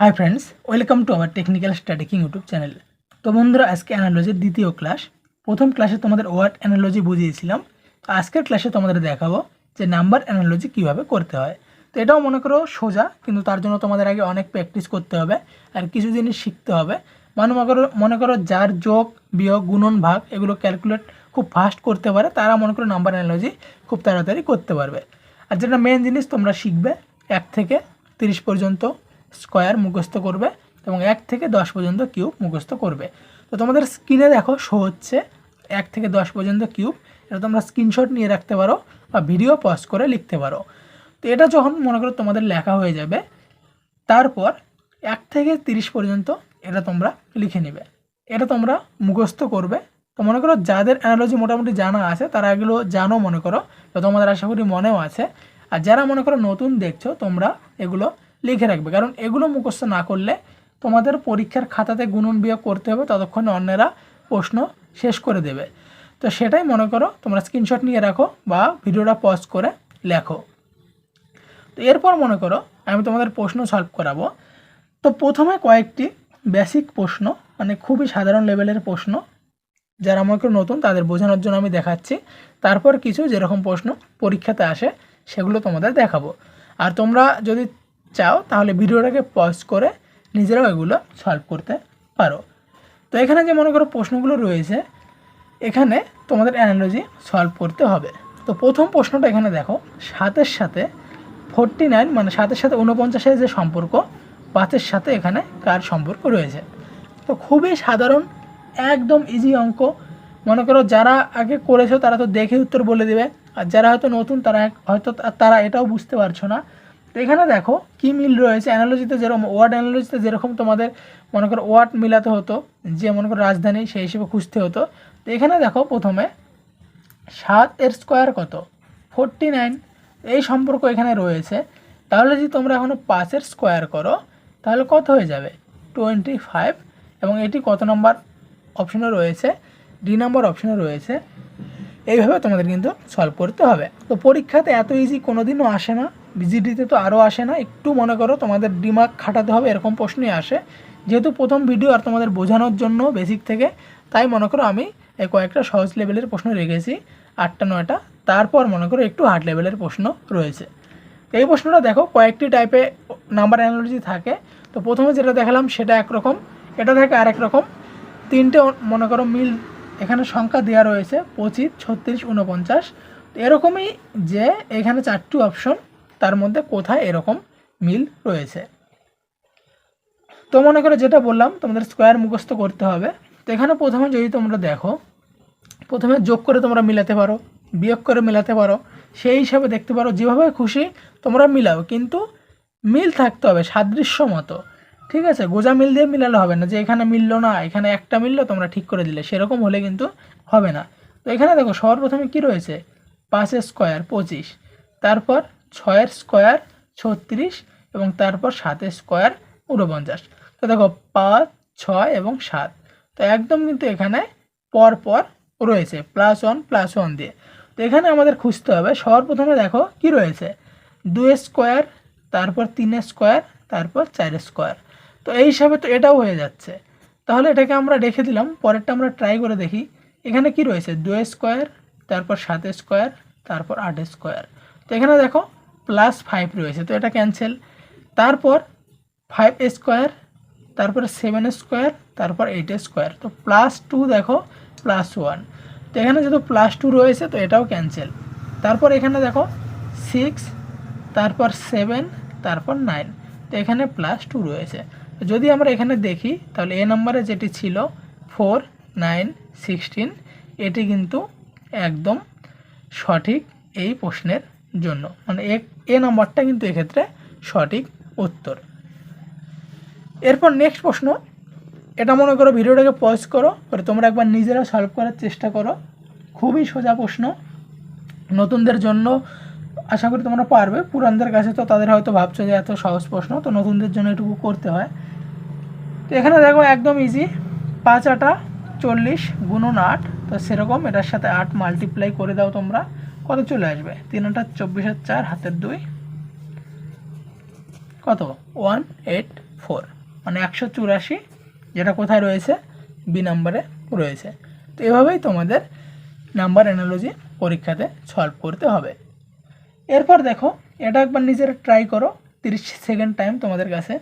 Hi friends welcome to our technical স্ট্র্যাটেকিং YouTube channel তো বন্ধুরা, আজকে অ্যানালজির দ্বিতীয় ক্লাস প্রথম ক্লাসে তোমাদের ওয়ার্ড অ্যানালজি বুঝিয়েছিলাম। তো আজকের ক্লাসে তোমাদের দেখাবো যে নাম্বার অ্যানালজি কীভাবে করতে হয়। তো এটাও মনে করো সোজা, কিন্তু তার জন্য তোমাদের আগে অনেক প্র্যাকটিস করতে হবে আর কিছু জিনিস শিখতে হবে। মানে মনে করো মনে করো যার যোগ, বিয়োগ, গুণন, ভাগ এগুলো ক্যালকুলেট খুব ফাস্ট করতে পারে, তারা মনে করো নাম্বার অ্যানালজি খুব তাড়াতাড়ি করতে পারবে। আর যেটা মেন জিনিস তোমরা শিখবে, এক থেকে তিরিশ পর্যন্ত স্কোয়ার মুখস্থ করবে এবং এক থেকে দশ পর্যন্ত কিউব মুখস্থ করবে। তো তোমাদের স্ক্রিনে দেখো শো হচ্ছে এক থেকে দশ পর্যন্ত কিউব এটা তোমরা স্ক্রিনশট নিয়ে রাখতে পারো বা ভিডিও পজ করে লিখতে পারো। তো এটা যখন মনে করো তোমাদের লেখা হয়ে যাবে, তারপর এক থেকে তিরিশ পর্যন্ত এটা তোমরা লিখে নেবে। এটা তোমরা মুখস্থ করবে। তো মনে করো যাদের অ্যানালজি মোটামুটি জানা আছে, তারা এগুলো জানো মনে করো। তো তোমাদের আশা করি মনেও আছে। আর যারা মনে করো নতুন দেখছ, তোমরা এগুলো লিখে রাখবে। কারণ এগুলো মুখস্থ না করলে তোমাদের পরীক্ষার খাতাতে গুণন বিয়োগ করতে হবে, ততক্ষণে অন্যেরা প্রশ্ন শেষ করে দেবে। তো সেটাই মনে করো, তোমরা স্ক্রিনশট নিয়ে রাখো বা ভিডিওটা পজ করে লেখো। তো এরপর মনে করো, আমি তোমাদের প্রশ্ন সলভ করাবো। তো প্রথমে কয়েকটি বেসিক প্রশ্ন মানে খুবই সাধারণ লেভেলের প্রশ্ন, যারা আমাকে নতুন, তাদের বোঝানোর জন্য আমি দেখাচ্ছি। তারপর কিছু যেরকম প্রশ্ন পরীক্ষাতে আসে, সেগুলো তোমাদের দেখাবো। আর তোমরা যদি চাও, তাহলে ভিডিওটাকে পজ করে নিজেরাও এগুলো সলভ করতে পারো। তো এখানে যে মনে করো প্রশ্নগুলো রয়েছে, এখানে তোমাদের অ্যানালজি সলভ করতে হবে। তো প্রথম প্রশ্নটা এখানে দেখো, সাতের সাথে ফোরটি নাইন মানে সাতের সাথে উনপঞ্চাশের যে সম্পর্ক, পাঁচের সাথে এখানে কার সম্পর্ক রয়েছে? তো খুবই সাধারণ, একদম ইজি অঙ্ক। মনে করো যারা আগে করেছ তারা তো দেখে উত্তর বলে দেবে, আর যারা হয়তো নতুন তারা হয়তো তারা এটাও বুঝতে পারছ না। তো এখানে দেখো কি মিল রয়েছে? অ্যানালজিতে যেরকম, ওয়ার্ড অ্যানালজিতে যেরকম তোমাদের মনে করো ওয়ার্ড মিলাতে হতো, যে মনে করো রাজধানী সেই হিসেবে খুঁজতে হতো, তো এখানে দেখো প্রথমে সাত এর স্কোয়ার কত? Forty nine. এই সম্পর্ক এখানে রয়েছে। তাহলে যদি তোমরা এখনও পাঁচের স্কোয়ার করো, তাহলে কত হয়ে যাবে? Twenty five. এবং এটি কত নম্বর অপশনে রয়েছে? ডি নম্বর অপশনে রয়েছে। এইভাবে তোমাদের কিন্তু সলভ করতে হবে। তো পরীক্ষাতে এত ইজি কোনোদিনও আসে না। বিজিডিতে তো আরও আসে না, একটু মনে করো তোমাদের দিমাগ খাটাতে হবে, এরকম প্রশ্নই আসে। যেহেতু প্রথম ভিডিও আর তোমাদের বোঝানোর জন্য বেসিক থেকে, তাই মনে করো আমি কয়েকটা সহজ লেভেলের প্রশ্ন রেখেছি, আটটা, নয়টা। তারপর মনে করো একটু হার্ড লেভেলের প্রশ্ন রয়েছে। এই প্রশ্নটা দেখো, কয়েকটি টাইপে নাম্বার অ্যানালজি থাকে। তো প্রথমে যেটা দেখালাম সেটা একরকম, এটা থাকে আরেক রকম। তিনটে মনে করো মিল এখানে সংখ্যা দেওয়া রয়েছে, পঁচিশ, ছত্রিশ উনপঞ্চাশ এরকমই যে এখানে চারটি অপশন তার মধ্যে কোথায় এরকম মিল রয়েছে। তো মনে করো যেটা বললাম, তোমাদের স্কোয়ার মুখস্থ করতে হবে। তো এখানে প্রথমে যদি তোমরা দেখো, প্রথমে যোগ করে তোমরা মিলাতে পারো, বিয়োগ করে মেলাতে পারো, সেই হিসাবে দেখতে পারো, যেভাবে খুশি তোমরা মিলাও। কিন্তু মিল থাকতে হবে সাদৃশ্য মতো, ঠিক আছে? গোজা মিল দিয়ে মিলালে হবে না যে এখানে মিললো না, এখানে একটা মিললো, তোমরা ঠিক করে দিলে। সেরকম হলে কিন্তু হবে না। তো এখানে দেখো সর্বপ্রথমে কি রয়েছে? পাঁচের স্কোয়ার পঁচিশ। তারপর ছয়ের স্কোয়ার ছত্রিশ এবং তারপর সাতের স্কোয়ার উনপঞ্চাশ তো দেখো, পাঁচ, ছয় এবং সাত। তো একদম কিন্তু এখানে পর পর রয়েছে প্লাস ওয়ান প্লাস ওয়ান দিয়ে। তো এখানে আমাদের খুঁজতে হবে, সর্বপ্রথমে দেখো কি রয়েছে? দুই স্কোয়ার, তারপর তিনের স্কোয়ার, তারপর চারের স্কোয়ার। তো এই হিসাবে তো এটাও হয়ে যাচ্ছে। তাহলে এটাকে আমরা রেখে দিলাম, পরেরটা আমরা ট্রাই করে দেখি। এখানে কি রয়েছে? দুই স্কোয়ার, তারপর সাত স্কোয়ার, তারপর আট স্কোয়ার। তো এখানে দেখো প্লাস ফাইভ রয়েছে, তো এটা ক্যান্সেল তারপর ফাইভ স্কোয়ার তারপরে সেভেন স্কোয়ার তারপর এইট স্কোয়ার তো প্লাস টু দেখো প্লাস ওয়ান তো এখানে যেহেতু প্লাস টু রয়েছে, তো এটাও ক্যান্সেল তারপর এখানে দেখো সিক্স তারপর সেভেন তারপর নাইন তো এখানে প্লাস টু রয়েছে। যদি আমরা এখানে দেখি, তাহলে এ নম্বরে যেটি ছিল ফোর নাইন সিক্সটিন এটি কিন্তু একদম সঠিক এই প্রশ্নের জন্য। মানে এ এ নম্বরটা কিন্তু এক্ষেত্রে সঠিক উত্তর। এরপর নেক্সট প্রশ্ন, এটা মনে করো ভিডিওটাকে পজ করো, পরে তোমরা একবার নিজেরা সলভ করার চেষ্টা করো। খুবই সোজা প্রশ্ন। নতুনদের জন্য আশা করি তোমরা পারবে, পুরানদের কাছে তো তাদের হয়তো ভাবছ যে এত সহজ প্রশ্ন, তো নতুনদের জন্য এটুকু করতে হয়। তো এখানে দেখো একদম ইজি পাঁচ আটা চল্লিশ গুণন আট, তো সেরকম এটার সাথে আট মাল্টিপ্লাই করে দাও তোমরা। কত চলে আসবে? তিন আটা চব্বিশ আর চার, হাতের দুই। কত? One, eight, four. মানে একশো চুরাশি, যেটা কোথায় রয়েছে? বি নাম্বারে রয়েছে। তো এভাবেই তোমাদের নাম্বার অ্যানালজি পরীক্ষাতে সলভ করতে হবে। এরপর দেখো, এটা একবার নিজের ট্রাই করো। তিরিশ সেকেন্ড টাইম তোমাদের কাছে।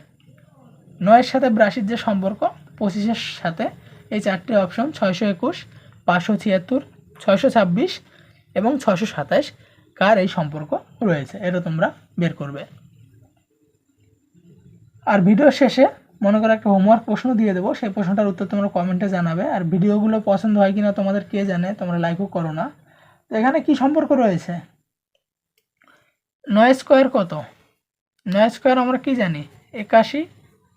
নয়ের সাথে ব্রাশির যে সম্পর্ক, পঁচিশের সাথে এই চারটি অপশন ছয়শো একুশ, পাঁচশো ছিয়াত্তর, ছয়শো ছাব্বিশ এবং ছশো সাতাশ কার এই সম্পর্ক রয়েছে? এটা তোমরা বের করবে। আর ভিডিও শেষে মনে করো একটা হোমওয়ার্ক প্রশ্ন দিয়ে দেবো। সেই প্রশ্নটার উত্তর তোমরা কমেন্টে জানাবে। আর ভিডিওগুলো পছন্দ হয় কিনা তোমাদের কে জানে, তোমরা লাইকও করো না। তো এখানে কি সম্পর্ক রয়েছে? নয় স্কোয়ার কত? নয় স্কোয়ার আমরা কি জানি? একাশি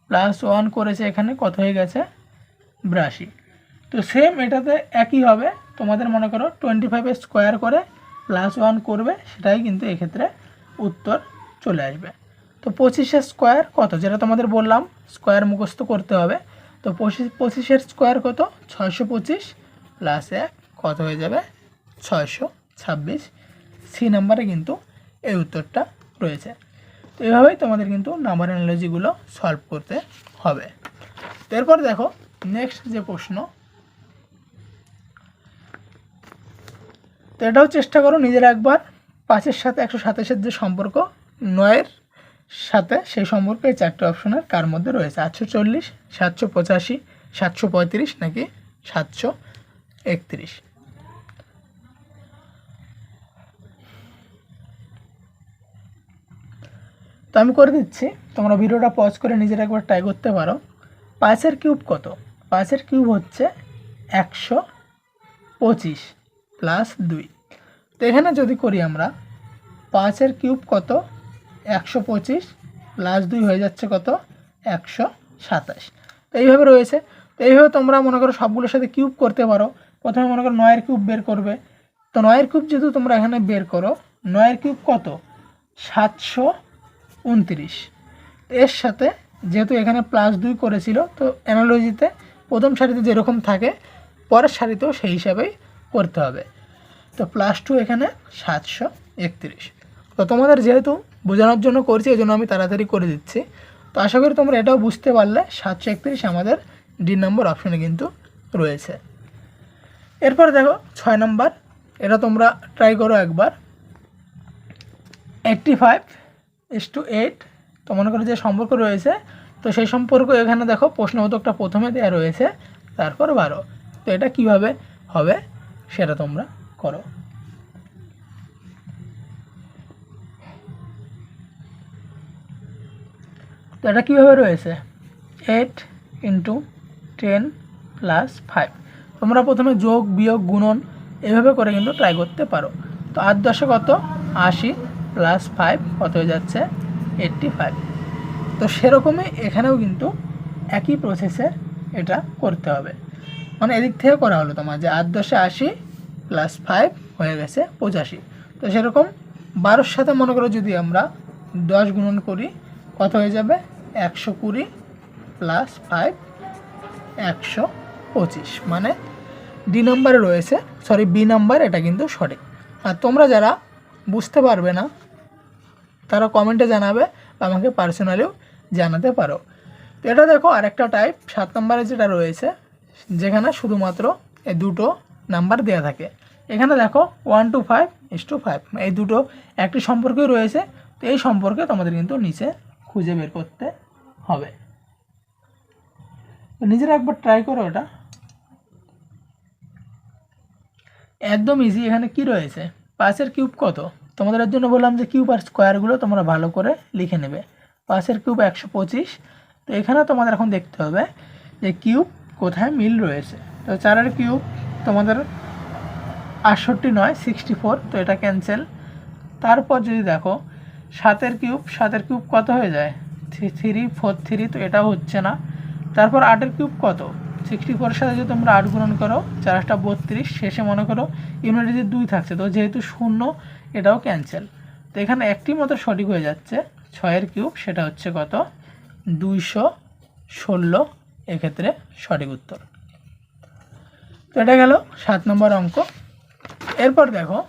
প্লাস ওয়ান করেছে এখানে কত হয়ে গেছে? বিরাশি। তো সেম এটাতে একই হবে। তোমাদের মনে করো টোয়েন্টি ফাইভের স্কোয়ার করে প্লাস ওয়ান করবে, সেটাই কিন্তু এক্ষেত্রে উত্তর চলে আসবে। তো পঁচিশের স্কোয়ার কত? যেটা তোমাদের বললাম স্কোয়ার মুখস্থ করতে হবে। তো পঁচিশ পঁচিশের স্কোয়ার কত? ছয়শো পঁচিশ প্লাস এক, কত হয়ে যাবে? ছয়শো ছাব্বিশ। সি নাম্বারে কিন্তু এই উত্তরটা রয়েছে। তো এভাবেই তোমাদের কিন্তু নাম্বার অ্যানালজিগুলো সলভ করতে হবে। এরপর দেখো নেক্সট যে প্রশ্ন তো এটাও চেষ্টা করো নিজেরা একবার পাঁচের সাথে, একশো সাতাশের যে সম্পর্ক, নয়ের সাথে সেই সম্পর্কে এই চারটে অপশনের কার মধ্যে রয়েছে? আটশো চল্লিশ, সাতশো পঁচাশি, সাতশো পঁয়ত্রিশ নাকি সাতশো একত্রিশ? তো আমি করে দিচ্ছি। তোমরা ভিডিওটা পজ করে নিজেরা একবার ট্রাই করতে পারো। পাঁচের কিউব কত? পাঁচের কিউব হচ্ছে একশো পঁচিশ। প্লাস দুই। তো এখানে যদি করি আমরা, পাঁচের কিউব কত? একশো পঁচিশ প্লাস দুই হয়ে যাচ্ছে কত? একশো সাতাশ। তো এইভাবে রয়েছে। তো এইভাবে তোমরা মনে করো সবগুলোর সাথে কিউব করতে পারো। প্রথমে মনে করো নয়ের কিউব বের করবে। তো নয়ের কিউব যেহেতু তোমরা এখানে বের করো, নয়ের কিউব কত? সাতশো উনত্রিশ। এর সাথে যেহেতু এখানে প্লাস দুই করেছিল, তো অ্যানালজিতে প্রথম সারিতে যেরকম থাকে, পরের সারিতেও সেই হিসাবেই করতে হবে। তো প্লাস টু এখানে সাতশো একত্রিশ। তো তোমাদের যেহেতু বোঝানোর জন্য করছি, এই জন্য আমি তাড়াতাড়ি করে দিচ্ছি। তো আশা করি তোমরা এটাও বুঝতে পারলে, সাতশো একত্রিশ আমাদের ডি নম্বর অপশনে কিন্তু রয়েছে। এরপর দেখো, ছয় নম্বর এটা তোমরা ট্রাই করো একবার। Eighty five is two eight তো মনে করো যে সম্পর্ক রয়েছে, তো সেই সম্পর্ক এখানে দেখো, প্রশ্নবোধকটা প্রথমে দেওয়া রয়েছে, তারপর বারো। তো এটা কীভাবে হবে, সেটা তোমরা করো। তো এটা কীভাবে রয়েছে? Eight into ten plus five তোমরা প্রথমে যোগ, বিয়োগ, গুণন এভাবে করে কিন্তু ট্রাই করতে পারো। তো আট দশে কত? আশি প্লাস ফাইভ কত হয়ে যাচ্ছে? এইট্টি ফাইভ তো সেরকমই এখানেও কিন্তু একই প্রসেসে এটা করতে হবে। মানে এদিক থেকে করা হলো তোমার যে আট দশে আশি প্লাস ফাইভ হয়ে গেছে পঁচাশি। তো সেরকম বারোর সাথে মনে করো যদি আমরা দশ গুণন করি, কত হয়ে যাবে? একশো কুড়ি প্লাস ফাইভ একশো পঁচিশ। মানে ডি নাম্বারে রয়েছে সরি বি নাম্বার এটা কিন্তু সঠিক। আর তোমরা যারা বুঝতে পারবে না, তারা কমেন্টে জানাবে আমাকে পার্সোনালিও জানাতে পারো। তো এটা দেখো আরেকটা টাইপ সাত নম্বরে যেটা রয়েছে, যেখানে শুধুমাত্র এই দুটো নাম্বার দেওয়া থাকে। এখানে দেখো one two five is two five এই দুটো একটি সম্পর্কই রয়েছে, তো এই সম্পর্কে তোমাদের কিন্তু নিচে খুঁজে বের করতে হবে। নিজেরা একবার ট্রাই করো এটা। একদম ইজি এখানে কি রয়েছে? পাঁচের কিউব কত? তোমাদের জন্য বললাম যে কিউব আর স্কোয়ারগুলো তোমরা ভালো করে লিখে নেবে। পাঁচের কিউব একশো পঁচিশ। তো এখানে তোমাদের এখন দেখতে হবে যে কিউব কোথায় মিল রয়েছে। তো চারের কিউব তোমাদের আটষট্টি নয় সিক্সটি ফোর তো এটা ক্যান্সেল তারপর যদি দেখো, সাতের কিউব সাতের কিউব কত হয়ে যায়? থ্রি ফোর, থ্রি, তো এটাও হচ্ছে না। তারপর আটের কিউব কত? সিক্সটি ফোরের সাথে যদি তোমরা আট গুণন করো চার আটটা বত্রিশ, শেষে মনে করো ইউনিটিতে দুই থাকছে, তো যেহেতু শূন্য, এটাও ক্যান্সেল তো এখানে একটি মতো সঠিক হয়ে যাচ্ছে, ছয়ের কিউব, সেটা হচ্ছে কত? দুইশো ষোলো, এক্ষেত্রে সঠিক উত্তর। তো এটা গেল সাত নম্বর অঙ্ক। এরপর দেখো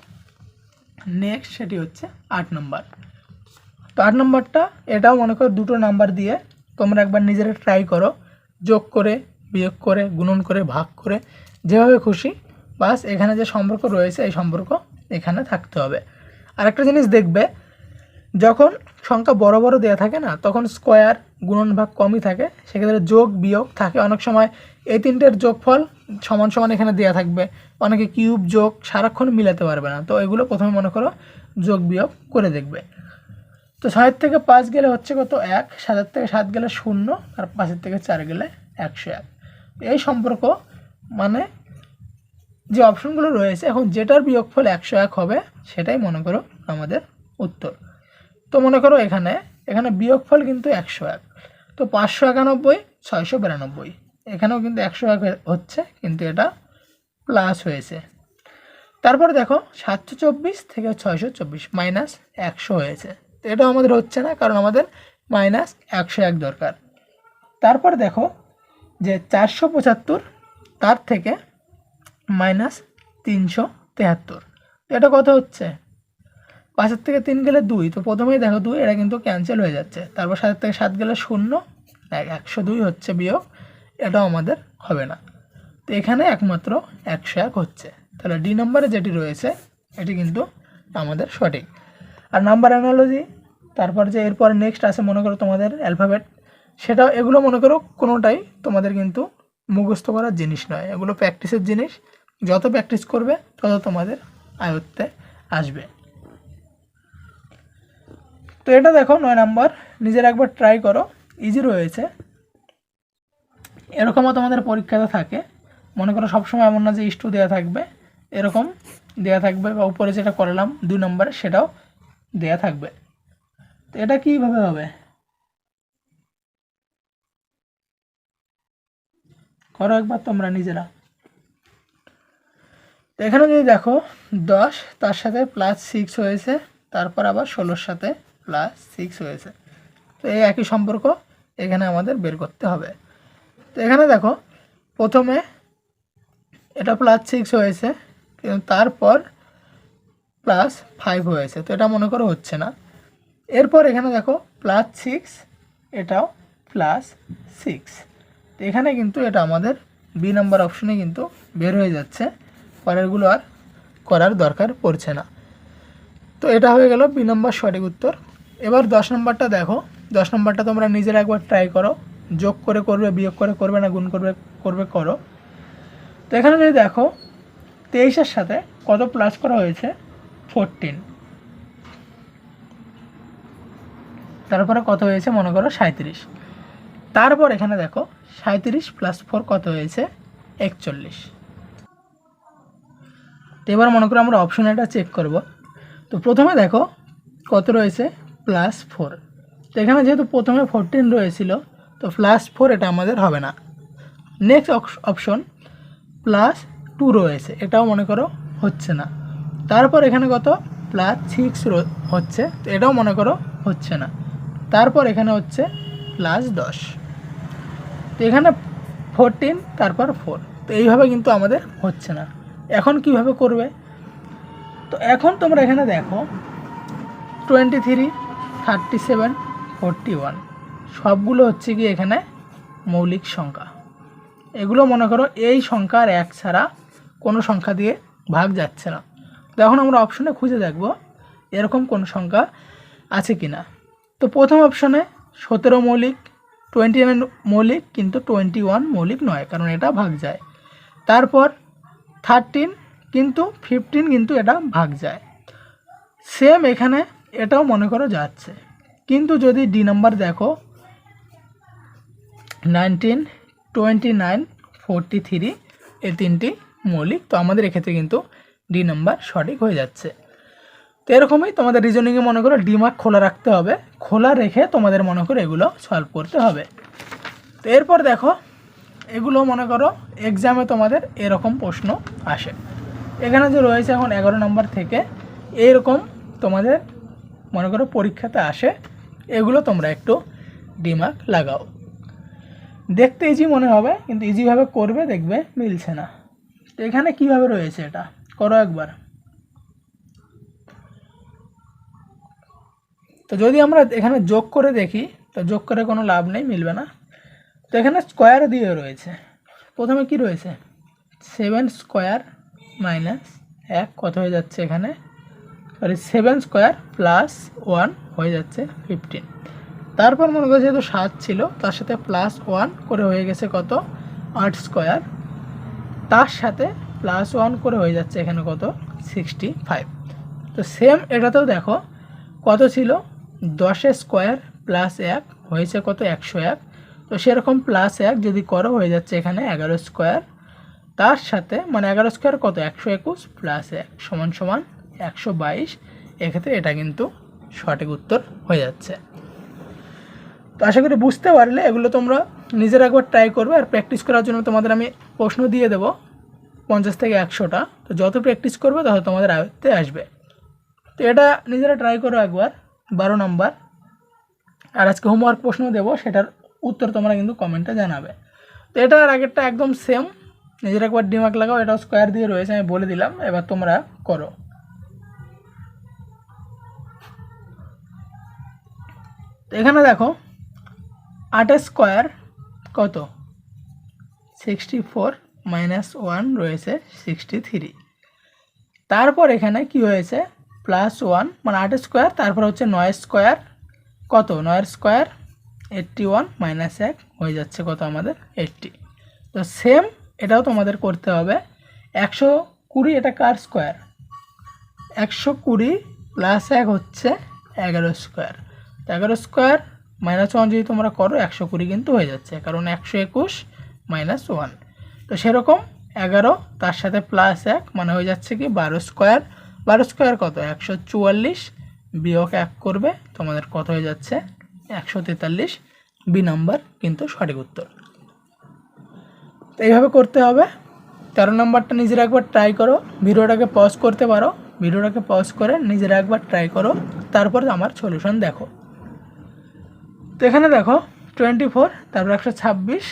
নেক্সট সেটি হচ্ছে আট নম্বর। তো আট নম্বরটা, এটাও মনে করো দুটো নাম্বার দিয়ে তোমরা একবার নিজেরা ট্রাই করো। যোগ করে, বিয়োগ করে, গুণন করে, ভাগ করে, যেভাবে খুশি। বাস এখানে যে সম্পর্ক রয়েছে, এই সম্পর্ক এখানে থাকতে হবে। আরেকটা জিনিস দেখবে যখন সংখ্যা বড় বড় দেওয়া থাকে না, তখন স্কোয়ার গুণন ভাগ কমই থাকে। সেক্ষেত্রে যোগ, বিয়োগ থাকে। অনেক সময় এই তিনটের যোগফল সমান সমান এখানে দেওয়া থাকবে। অনেকে কিউব যোগ সারাক্ষণ মিলাতে পারবে না। তো এগুলো প্রথমে মনে করো যোগ, বিয়োগ করে দেখবে। তো ছয়ের থেকে পাঁচ গেলে হচ্ছে কত? এক। সাতের থেকে সাত গেলে শূন্য। আর পাঁচের থেকে চার গেলে একশো এক। এই সম্পর্ক মানে যে অপশনগুলো রয়েছে, এখন যেটার বিয়োগফল একশো এক হবে, সেটাই মনে করো আমাদের উত্তর। তো মনে করো এখানে এখানে বিয়োগফল কিন্তু একশো এক। তো পাঁচশো একানব্বই, ছয়শো বিরানব্বই। এখানেও কিন্তু একশো এক হচ্ছে, কিন্তু এটা প্লাস হয়েছে। তারপর দেখো, সাতশো চব্বিশ থেকে ছয়শো চব্বিশ মাইনাস একশো হয়েছে। তো এটাও আমাদের হচ্ছে না, কারণ আমাদের মাইনাস একশো এক দরকার। তারপর দেখো, যে চারশো পঁচাত্তর, তার থেকে মাইনাস তিনশো তেহাত্তর। এটা কত হচ্ছে? পাঁচের থেকে তিন গেলে দুই, তো প্রথমেই দেখো দুই, এটা কিন্তু ক্যান্সেল হয়ে যাচ্ছে। তারপর সাতের থেকে সাত গেলে শূন্য এক- একশো দুই হচ্ছে বিয়োগ, এটাও আমাদের হবে না। তো এখানে একমাত্র একশো এক হচ্ছে। তাহলে ডি নম্বরে যেটি রয়েছে, এটি কিন্তু আমাদের সঠিক। আর নাম্বার অ্যানালজি তারপর যে এরপর নেক্সট আছে, মনে করো তোমাদের অ্যালফাবেট সেটাও, এগুলো মনে করো কোনোটাই তোমাদের কিন্তু মুখস্থ করার জিনিস নয়। এগুলো প্র্যাকটিসের জিনিস। যত প্র্যাকটিস করবে, তত তোমাদের আয়ত্তে আসবে। তো এটা দেখো নয় নাম্বার। নিজের একবার ট্রাই করো। ইজি রয়েছে। এরকমও তোমাদের পরীক্ষাতে থাকে। মনে করো সবসময় এমন না যে ইস্টু দেওয়া থাকবে। এরকম দেওয়া থাকবে বা উপরে যেটা করলাম দুই নম্বরে, সেটাও দেওয়া থাকবে। তো এটা কীভাবে হবে? করো একবার তোমরা নিজেরা। তো এখানে যদি দেখো, দশ, তার সাথে প্লাস সিক্স হয়েছে, তারপর আবার ষোলোর সাথে প্লাস সিক্স হয়েছে। তো এই একই সম্পর্ক এখানে আমাদের বের করতে হবে। তো এখানে দেখো, প্রথমে এটা প্লাস সিক্স হয়েছে, কিন্তু তারপর প্লাস ফাইভ হয়েছে। তো এটা মনে করো হচ্ছে না। এরপর এখানে দেখো প্লাস সিক্স এটাও প্লাস সিক্স তো এখানে কিন্তু এটা আমাদের বি নাম্বার অপশনে কিন্তু বের হয়ে যাচ্ছে। পরেরগুলো আর করার দরকার পড়ছে না। তো এটা হয়ে গেল বি নম্বর সঠিক উত্তর। এবার দশ নম্বরটা দেখো। দশ নম্বরটা তোমরা নিজেরা একবার ট্রাই করো। যোগ করে করবে, বিয়োগ করে করবে না, গুণ করবে করবে করো। তো এখানে যদি দেখো, তেইশের সাথে কত প্লাস করা হয়েছে? ফোরটিন তারপরে কত হয়েছে? মনে করো সাঁত্রিশ তারপর এখানে দেখো সাঁত্রিশ প্লাস ফোর কত হয়েছে? একচল্লিশ। তো এবার মনে করো আমরা অপশন এটা চেক করব। তো প্রথমে দেখো, কত রয়েছে? প্লাস ফোর তো এখানে যেহেতু প্রথমে ফোরটিন রয়েছিল, তো প্লাস ফোর এটা আমাদের হবে না। নেক্সট অপশন প্লাস টু রয়েছে। এটাও মনে করো হচ্ছে না। তারপর এখানে কত? প্লাস সিক্স হচ্ছে। তো এটাও মনে করো হচ্ছে না। তারপর এখানে হচ্ছে প্লাস দশ। তো এখানে ফোরটিন তারপর ফোর তো এইভাবে কিন্তু আমাদের হচ্ছে না। এখন কীভাবে করবে? তো এখন তোমরা এখানে দেখো twenty three thirty seven forty one সবগুলো হচ্ছে কি এখানে মৌলিক সংখ্যা। এগুলো মনে করো এই সংখ্যার এক ছাড়া কোনো সংখ্যা দিয়ে ভাগ যাচ্ছে না। তখন আমরা অপশনে খুঁজে দেখব এরকম কোন সংখ্যা আছে কি না তো প্রথম অপশনে সতেরো মৌলিক টোয়েন্টি নাইন মৌলিক কিন্তু টোয়েন্টি ওয়ান মৌলিক নয়, কারণ এটা ভাগ যায়। তারপর থার্টিন কিন্তু ফিফটিন কিন্তু এটা ভাগ যায়। সেম এখানে এটাও মনে করো যাচ্ছে। কিন্তু যদি ডি নাম্বার দেখো nineteen twenty nine forty three এই তিনটি মৌলিক, তো আমাদের এক্ষেত্রে কিন্তু ডি নাম্বার সঠিক হয়ে যাচ্ছে। তো এরকমই তোমাদের রিজনিংয়ে মনে করো ডিমার্ক খোলা রাখতে হবে। খোলা রেখে তোমাদের মনে করো এগুলো সলভ করতে হবে। তো এরপর দেখো, এগুলো মনে করো এক্সামে তোমাদের এরকম প্রশ্ন আসে। এখানে যে রয়েছে এখন এগারো নম্বর থেকে, এরকম তোমাদের মনে করো পরীক্ষাতে আসে, এগুলো তোমরা একটু ডিমার্ক লাগাও। দেখতে ইজি মনে হবে, কিন্তু ইজিভাবে করবে, দেখবে মিলছে না। তো এখানে কীভাবে রয়েছে এটা? করো একবার। তো যদি আমরা এখানে যোগ করে দেখি, তো যোগ করে কোনো লাভ নেই, মিলবে না। তো এখানে স্কোয়ার দিয়ে রয়েছে। প্রথমে কি রয়েছে? সেভেন স্কোয়ার মাইনাস এক, কত হয়ে যাচ্ছে এখানে? Sorry seven square plus one হয়ে যাচ্ছে ফিফটিন তারপর মনে করো যেহেতু সাত ছিল, তার সাথে প্লাস ওয়ান করে হয়ে গেছে কত? আট স্কোয়ার তার সাথে প্লাস ওয়ান করে হয়ে যাচ্ছে এখানে কত? সিক্সটি ফাইভ তো সেম এটাতেও দেখো, কত ছিল? দশের স্কোয়ার প্লাস এক হয়েছে কত? একশো এক. তো সেরকম প্লাস এক যদি করো, হয়ে যাচ্ছে এখানে এগারো স্কোয়ার তার সাথে মানে এগারো স্কোয়ার কত? একশো একুশ প্লাস এক সমান সমান একশো বাইশ, এক্ষেত্রে এটা কিন্তু সঠিক উত্তর হয়ে যাচ্ছে। তো আশা করি বুঝতে পারলে, এগুলো তোমরা নিজের একবার ট্রাই করবে আর প্র্যাকটিস করার জন্য তোমাদের আমি প্রশ্ন দিয়ে দেবো পঞ্চাশ থেকে একশোটা। তো যত প্র্যাকটিস করবে, তত তোমাদের আয়ত্তে আসবে। তো এটা নিজেরা ট্রাই করো একবার, বারো নম্বর। আর আজকে হোমওয়ার্ক প্রশ্ন দেবো, সেটার উত্তর তোমরা কিন্তু কমেন্টে জানাবে। তো এটা আর আগেরটা একদম সেম নিজের একবার ডিমাক লাগাও, এটাও স্কোয়ার দিয়ে রয়েছে, আমি বলে দিলাম, এবার তোমরা করো। তো এখানে দেখো আটের স্কোয়ার কত? সিক্সটি ফোর মাইনাস ওয়ান রয়েছে সিক্সটি থ্রি তারপর এখানে কি হয়েছে? প্লাস ওয়ান মানে আটের স্কোয়ার, তারপর হচ্ছে নয় স্কোয়ার কত? নয়ের স্কোয়ার এইট্টি ওয়ান মাইনাস এক হয়ে যাচ্ছে কত আমাদের? এইট্টি তো সেম এটাও তোমাদের করতে হবে। একশো কুড়ি এটা কার স্কোয়ার? একশো কুড়ি প্লাস এক হচ্ছে এগারো স্কোয়ার। এগারো স্কোয়ার মাইনাস ওয়ান যদি তোমরা করো, একশো কুড়ি কিন্তু হয়ে যাচ্ছে, কারণ একশো একুশ মাইনাস ওয়ান তো সেরকম এগারো, তার সাথে প্লাস এক মানে হয়ে যাচ্ছে কি বারো স্কোয়ার। বারো স্কোয়ার কত? একশো চুয়াল্লিশ বিয়োগ এক করবে, তোমাদের কত হয়ে যাচ্ছে? একশো তেতাল্লিশ বি নাম্বার কিন্তু সঠিক উত্তর। তো এইভাবে করতে হবে। তেরো নাম্বারটা নিজের একবার ট্রাই করো। ভিডিওটাকে পজ করতে পারো। ভিডিওটাকে পজ করে নিজেরা একবার ট্রাই করো। তারপর আমার সলিউশন দেখো। তো এখানে দেখো টোয়েন্টি ফোর তারপর একশো ছাব্বিশ।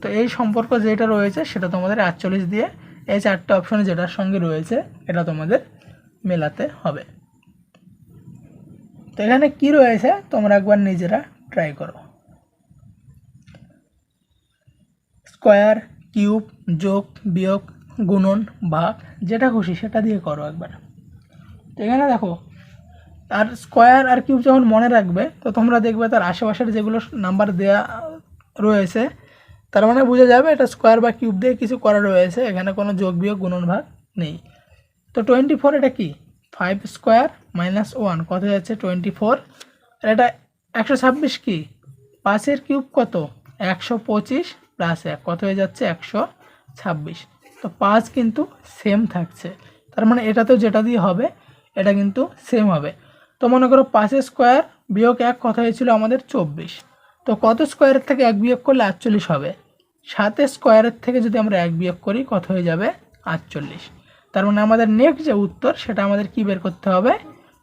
তো এই সম্পর্ক যেটা রয়েছে, সেটা তোমাদের আটচল্লিশ দিয়ে এই চারটে অপশনে যেটার সঙ্গে রয়েছে, এটা তোমাদের মেলাতে হবে। তো এখানে কি রয়েছে, তোমরা একবার নিজেরা ট্রাই করো। স্কোয়ার, কিউব, যোগ, বিয়োগ, গুণন, ভাগ, যেটা খুশি সেটা দিয়ে করো একবার। তো এখানে দেখো আর স্কোয়ার আর কিউব যখন মনে রাখবে, তো তোমরা দেখবে তার আশেপাশের যেগুলো নাম্বার দেয়া রয়েছে, তার মানে বোঝা যাবে এটা স্কোয়ার বা কিউব দিয়ে কিছু করা রয়েছে, এখানে কোনো যোগ বিয়োগ গুণন ভাগ নেই। তো টোয়েন্টি ফোর এটা কি? ফাইভ স্কোয়ার মাইনাস ওয়ান কত যাচ্ছে? টোয়েন্টি ফোর আর এটা একশো ছাব্বিশ কি? পাঁচের কিউব কত? একশো পঁচিশ প্লাস এক, কত হয়ে যাচ্ছে? একশো ছাব্বিশ। তো পাঁচ কিন্তু সেম থাকছে। তার মানে এটাতেও যেটা দিয়ে হবে, এটা কিন্তু সেম হবে। তো মনে করো পাঁচের স্কোয়ার বিয়োগ এক কথা হয়েছিল আমাদের চব্বিশ। তো কত স্কোয়ারের থেকে এক বিয়োগ করলে আটচল্লিশ হবে? সাতের স্কোয়ারের থেকে যদি আমরা এক বিয়োগ করি, কত হয়ে যাবে? আটচল্লিশ। তার মানে আমাদের নেক্সট যে উত্তর, সেটা আমাদের কি বের করতে হবে?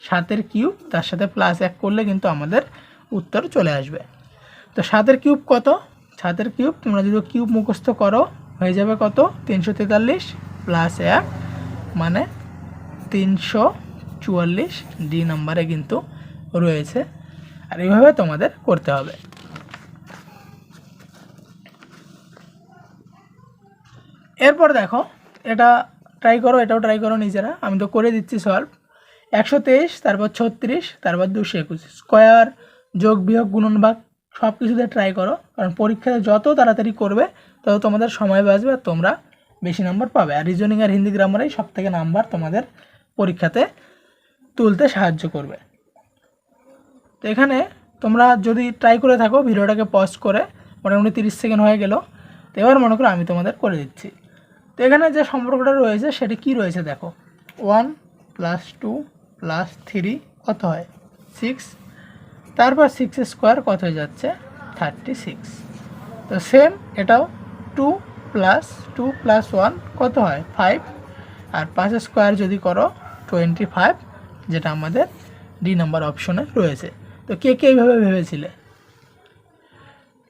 সাতের কিউব তার সাথে প্লাস এক করলে কিন্তু আমাদের উত্তর চলে আসবে। তো সাতের কিউব কত? সাতের কিউব তোমরা যদি কিউব মুখস্থ করো, হয়ে যাবে কত? তিনশো তেতাল্লিশ প্লাস এক মানে তিনশো চুয়াল্লিশ ডি নাম্বারে কিন্তু রয়েছে। আর এইভাবে তোমাদের করতে হবে। এরপর দেখো, এটা ট্রাই করো, এটাও ট্রাই করো নিজেরা। আমি তো করে দিচ্ছি সলভ একশো তেইশ, তারপর ছত্রিশ, তারপর দুশো একুশ। স্কোয়ার, যোগ, বিয়োগ, গুণন সব কিছুতে ট্রাই করো। কারণ পরীক্ষাতে যত তাড়াতাড়ি করবে, তত তোমাদের সময় বাঁচবে, আর তোমরা বেশি নাম্বার পাবে। আর রিজনিং আর হিন্দি গ্রামারেই সব থেকে নাম্বার তোমাদের পরীক্ষাতে তুলতে সাহায্য করবে। তো এখানে তোমরা যদি ট্রাই করে থাকো, ভিডিওটাকে পজ করে, মোটামুটি তিরিশ সেকেন্ড হয়ে গেল, তো এবার মনে করো আমি তোমাদের করে দিচ্ছি। তো এখানে যে সম্পর্কটা রয়েছে, সেটা কি রয়েছে দেখো। One plus two plus three কত হয়? সিক্স তারপর সিক্স স্কোয়ার কত হয়ে যাচ্ছে? থার্টি সিক্স তো সেম এটাও two plus two plus one কত হয়? ফাইভ আর পাঁচ স্কোয়ার যদি করো টোয়েন্টি ফাইভ যেটা আমাদের ডি নাম্বার অপশনে রয়েছে। তো কে কে এইভাবে ভেবেছিলে?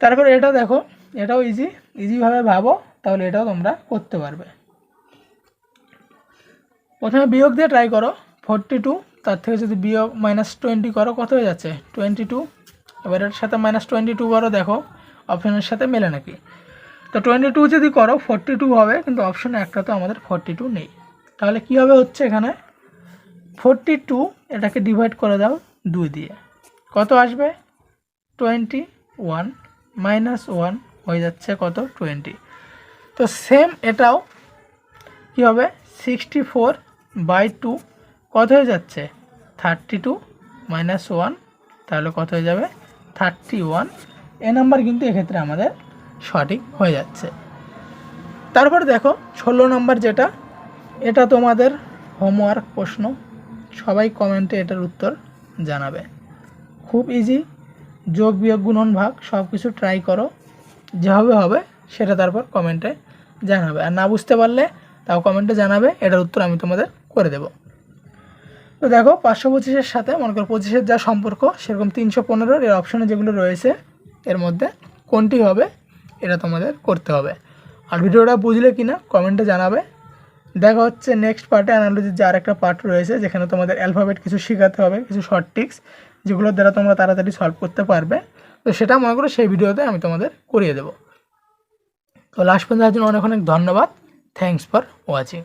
তারপর এটা দেখো, এটাও ইজি ইজিভাবে ভাবো তাহলে এটাও তোমরা করতে পারবে। প্রথমে বিয়োগ দিয়ে ট্রাই করো ফোরটি টু তার থেকে যদি বিয়োগ মাইনাস টোয়েন্টি করো, কত হয়ে যাচ্ছে? টোয়েন্টি টু এবার এর সাথে মাইনাস টোয়েন্টি টু বারও দেখো অপশনের সাথে মেলে নাকি? তো টোয়েন্টি টু যদি করো ফোরটি টু হবে, কিন্তু অপশনে একটা তো আমাদের ফোরটি টু নেই। তাহলে কী হবে হচ্ছে এখানে? ফোরটি টু এটাকে ডিভাইড করে দাও দুই দিয়ে। কত আসবে? টোয়েন্টি ওয়ান মাইনাস ওয়ান হয়ে যাচ্ছে কত? টোয়েন্টি তো সেম এটাও কী হবে? সিক্সটি ফোর বাই টু কত হয়ে যাচ্ছে? থার্টি টু মাইনাস ওয়ান তাহলে কত হয়ে যাবে? থার্টি ওয়ান এ নাম্বার কিন্তু এক্ষেত্রে আমাদের সঠিক হয়ে যাচ্ছে। তারপর দেখো, ষোলো নাম্বার যেটা, এটা তোমাদের হোমওয়ার্ক প্রশ্ন। সবাই কমেন্টে এটার উত্তর জানাবে। খুব ইজি যোগ, বিয়োগ, গুণন, ভাগ সব কিছু ট্রাই করো। যেভাবে হবে, সেটা তারপর কমেন্টে জানাবে। আর না বুঝতে পারলে, তাও কমেন্টে জানাবে, এটার উত্তর আমি তোমাদের করে দেব। তো দেখো, পাঁচশো পঁচিশের সাথে, মনে করো পঁচিশের যা সম্পর্ক, সেরকম তিনশো পনেরোর এর অপশানে যেগুলো রয়েছে, এর মধ্যে কোনটি হবে, এটা তোমাদের করতে হবে। আর ভিডিওটা বুঝলে কি না কমেন্টে জানাবে। দেখা হচ্ছে নেক্সট পার্টে অ্যানালজির যে আরেকটা পার্ট রয়েছে, যেখানে তোমাদের অ্যালফাবেট কিছু শেখাতে হবে, কিছু শর্ট টিক্স যেগুলোর দ্বারা তোমরা তাড়াতাড়ি সলভ করতে পারবে। তো সেটা মনে করো সেই ভিডিওতে আমি তোমাদের করিয়ে দেবো। তো লাস্ট পর্যন্ত জন্য অনেক অনেক ধন্যবাদ। Thanks for watching